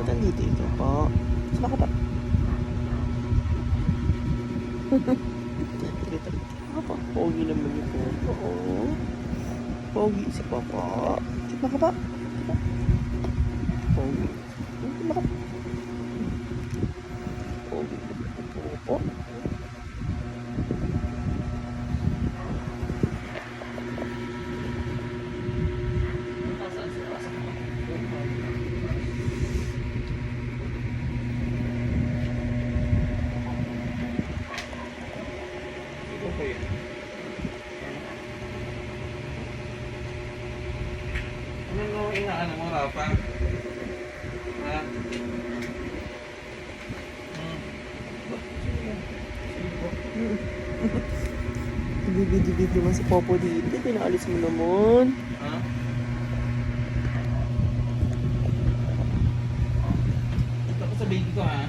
Ba't nandito ito po? Sama ka ba? Dito. Ako po. Pogi naman niyo po. Oo. Pogi si Papa. Sama ka ba? Pogi. Sama ka. Pogi. Opo. Okay. Ano nung inaano mo, Rafa? Ha? Hmm. Bibidi-bidi naman si Popo dito. Pinaalis mo naman. Ha? Ito ko sa baby ko, ha?